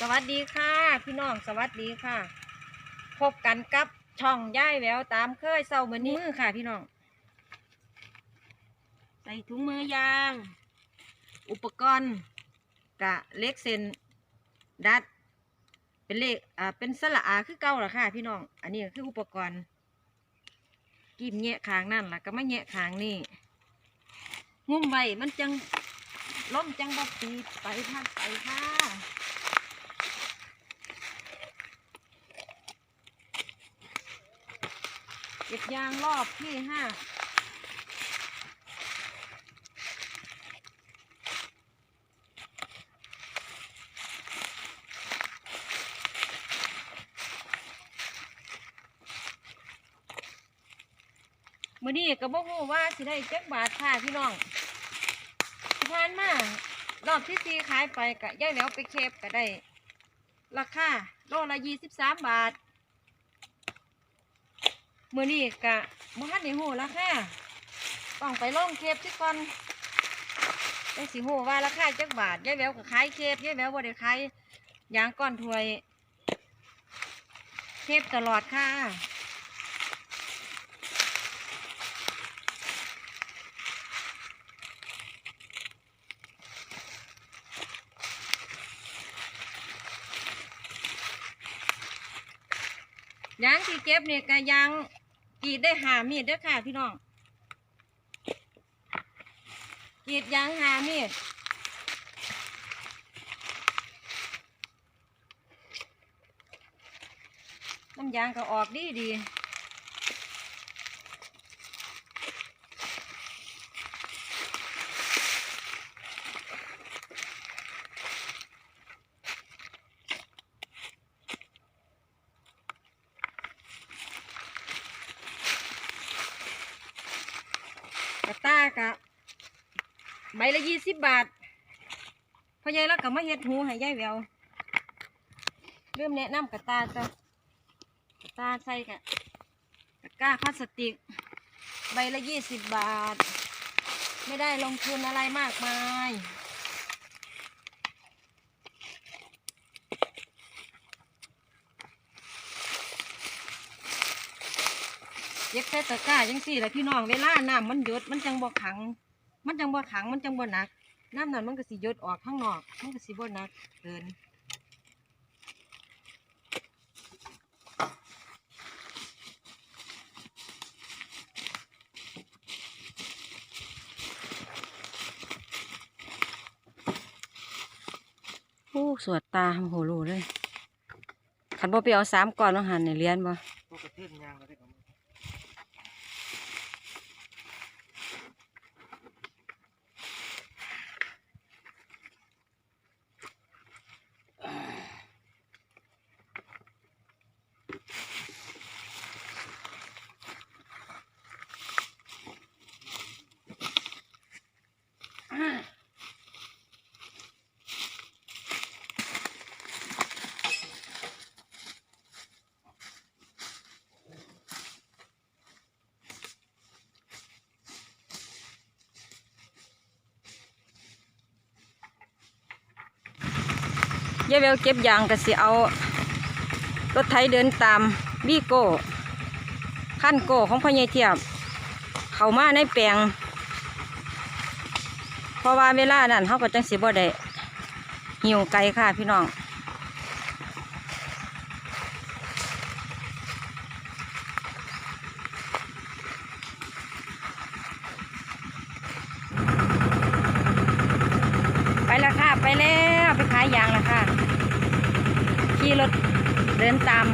สวัสดีค่ะ พี่น้องสวัสดีค่ะ พบกันกับช่องย่ายแววตามเคยเศร้ามือนี้มือค่ะ พี่น้อง ใส่ถุงมือยาง อุปกรณ์กะเล็กเซนดัด เป็นเลขอ่าเป็นสละอาคือเก่าละค่ะ พี่น้อง อันนี้คืออุปกรณ์กีบแงะขางนั่นล่ะก็ไมาแงะขางนี่งุ้มไว้มันจังล้มจังบอบตีไปพัดไปค่ะ เก็บยางรอบที่ห้ามื่อนี้ก็บอกว่าสิได้เจ็กบาทค่ะพี่น้องที่ผ่านมารอบที่สี่ขายไปกะย่ายแล้วไปเคปก็ได้ ราคาโลละยี่สิบสามบาท มื่อนี้กะบ่ทันได้ฮู้ราคาต้องไปลงเคปที่ก่อนได้สิฮู้ว่าราคาจักบาทยายแววก็ขายเคปยายแววบ่ได้ขายยางก้อนถ้วย เคปตลอดค่ะยางที่เก็บเนี่ยก็ยาง รีดได้หามีดเด้อค่ะพี่น้องกรีดยางหามีดน้ำยางก็ออกดีดี กระตากะใบละยี่สิบบาทพ่อใหญ่แล้วก็มาเฮ็ดหูให้ยายแววเริ่มแนะนำกระตาจ้ะตาใส่กะตะกร้าพลาสติก ใบละยี่สิบบาท ไม่ได้ลงทุนอะไรมากมาย เย็บใส่ตะกร้าจังสี่แหละพี่น้องเวลาน้ำมันหยดมันจังบ่ขัง มันจังบ่ขังมันจังบ่หนัก น้ำนั้นมันก็สิหยดออกข้างนอก มันก็สิบ่หนักเกินโอ้สวดตาโหโหเลยขันบ่ไปเอาสามก่อนมาหันในเรียนบ่พวกกระเทียมยางก็ได้ ยายเวลเก็บยางก็สิเอา รถไถเดินตามบีโก้ขั้นโก้ของพ่อใหญ่เทียบ เข้ามาในแปลงเพราะว่าเวลานั้นเขาก็จังสิบ่ได้หิวไกลค่ะพี่น้อง ไปแล้วค่ะ ไปแล้วไปขายยางแล้วค่ะ ขี่รถเดินตาม